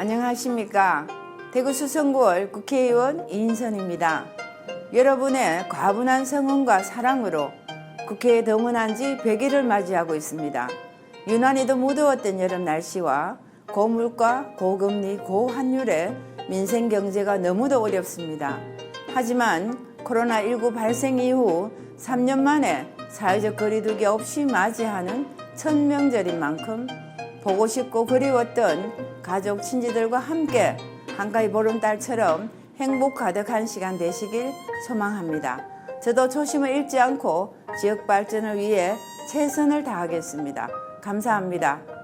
안녕하십니까. 대구 수성구월 국회의원 이인선입니다. 여러분의 과분한 성원과 사랑으로 국회에 등원한 지 100일을 맞이하고 있습니다. 유난히도 무더웠던 여름 날씨와 고물가, 고금리, 고환율에 민생 경제가 너무도 어렵습니다. 하지만 코로나19 발생 이후 3년 만에 사회적 거리두기 없이 맞이하는 첫 명절인 만큼 보고 싶고 그리웠던 가족 친지들과 함께 한가위 보름달처럼 행복 가득한 시간 되시길 소망합니다. 저도 초심을 잃지 않고 지역 발전을 위해 최선을 다하겠습니다. 감사합니다.